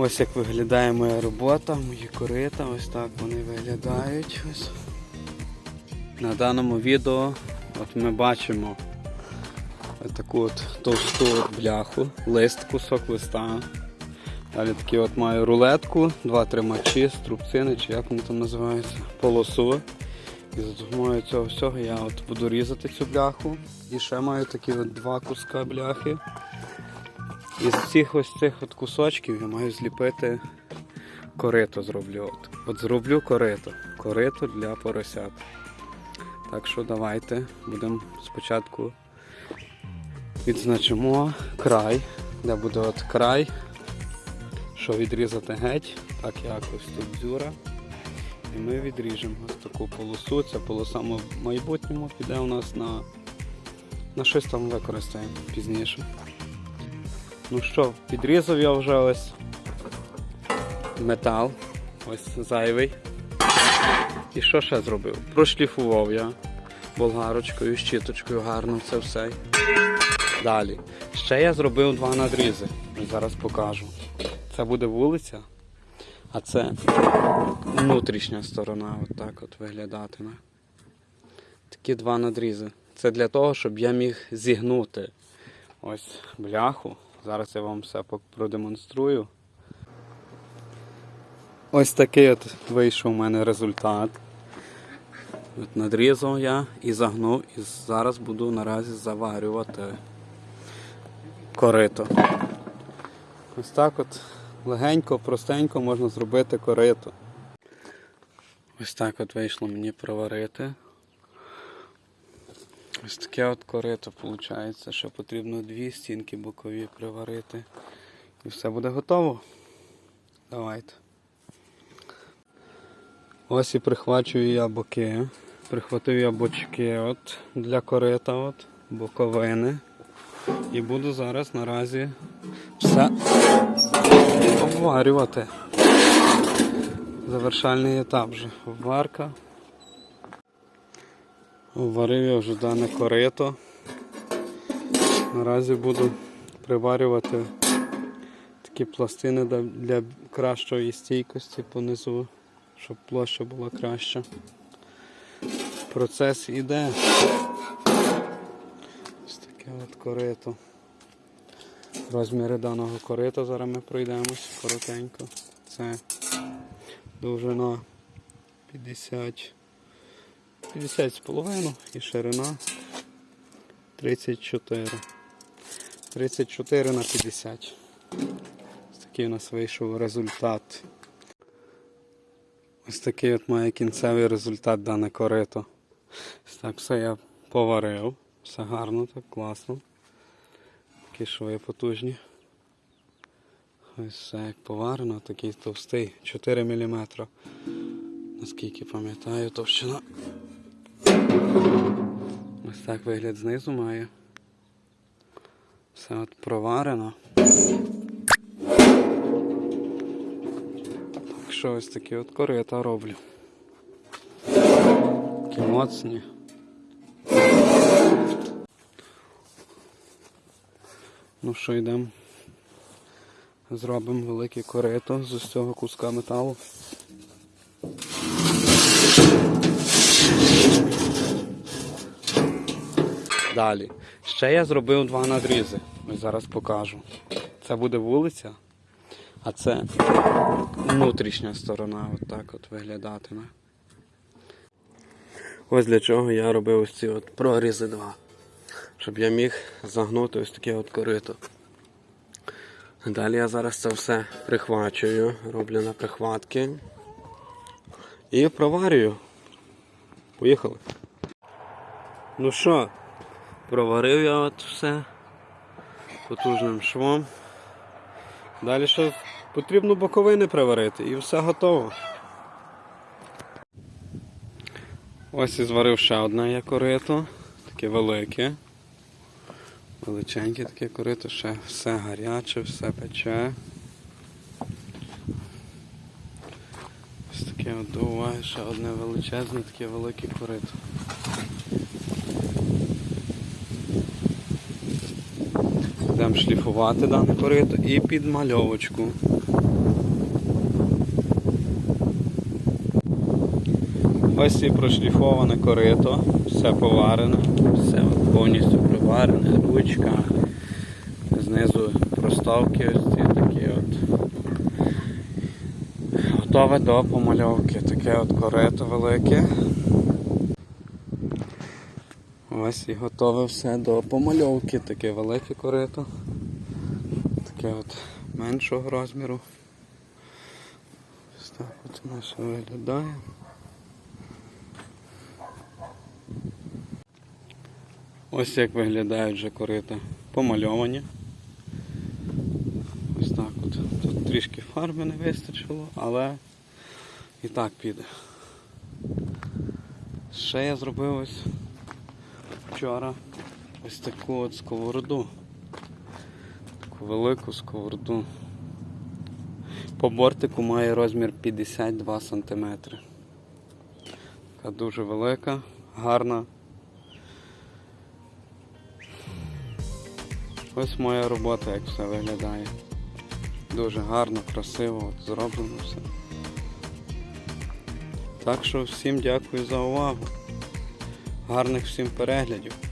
Ось як виглядає моя робота, мої корита, ось так вони виглядають. Ось. На даному відео от ми бачимо таку от товсту бляху, лист, кусок листа. Далі такі от маю рулетку, два тримачі, струбцини, чи як вони там називаються, полосу. І за допомогою цього всього я от буду різати цю бляху. І ще маю такі от два куска бляхи. Із всіх ось цих от кусочків я маю зліпити корито зроблю. От, от зроблю корито. Корито для поросят. Так що давайте будемо спочатку відзначимо край, де буде от край, що відрізати геть, так якось тут дзюра. І ми відріжемо ось таку полосу. Ця полоса в майбутньому піде у нас на, на щось там використаємо пізніше. Ну що, підрізав я вже ось метал, ось зайвий. І що ще зробив? Прошліфував я болгарочкою, щіточкою гарно це все. Далі. Ще я зробив два надрізи. Зараз покажу. Це буде вулиця, а це внутрішня сторона, от так от виглядатиме. Такі два надрізи. Це для того, щоб я міг зігнути ось бляху. Зараз я вам все продемонструю. Ось такий от вийшов у мене результат. От надрізав я і загнув, і зараз буду наразі заварювати корито. Ось так от легенько, простенько можна зробити корито. Ось так от вийшло мені проварити. Ось таке от корито виходить, що потрібно дві стінки бокові приварити. І все буде готово. Давайте. Ось і прихвачую я боки. Прихватив я бочки от для корита, от, боковини. І буду зараз наразі все обварювати. Завершальний етап вже. Обварка. Обварив я вже дане корито. Наразі буду приварювати такі пластини для кращої стійкості понизу, щоб площа була краща. Процес іде. Ось таке от корито. Розміри даного корита зараз ми пройдемось коротенько. Це довжина 50, 50 з половиною і ширина 34. 34 на 50. Ось такий у нас вийшов результат. Ось такий от має кінцевий результат дане корито. Ось так все я поварив. Все гарно, так класно. Такі шви потужні. Ось все як поварено, такий товстий, 4 мм. Наскільки пам'ятаю, товщина. Ось так вигляд знизу має. Все от проварено. Так що ось такі от корита роблю. Такі моцні. Ну що, йдемо. Зробимо велике корито з цього куска металу. Далі. Ще я зробив два надрізи. Ось зараз покажу. Це буде вулиця, а це внутрішня сторона, от так от виглядатиме. Ось для чого я робив ось ці от прорізи два. Щоб я міг загнути ось таке от корито. Далі я зараз це все прихвачую, роблю на прихватки і проварюю. Поїхали. Ну що, проварив я от все потужним швом. Далі ще потрібно боковини приварити і все готово. Ось і зварив ще одне я корито, таке велике. Величеньке таке корито, ще все гаряче, все пече. Ось таке от уваги, ще одне величезне, таке велике корито. Будемо шліфувати дане корито і підмальовочку. Ось і прошліфоване корито, все поварене, все повністю приварене, ручка, знизу проставки ось ці такі от. Готове до помальовки. Таке от корито велике. Ось і готове все до помальовки, таке велике корито. Таке от меншого розміру. Ось так от воно все виглядає. Ось як виглядають вже корита помальовані. Ось так от. Тут трішки фарби не вистачило, але і так піде. Ще я зробив ось вчора ось таку от сковороду. Велику сковороду. По бортику має розмір 52 см. Така дуже велика, гарна. Ось моя робота, як все виглядає. Дуже гарно, красиво от зроблено все. Так що всім дякую за увагу. Гарних всім переглядів.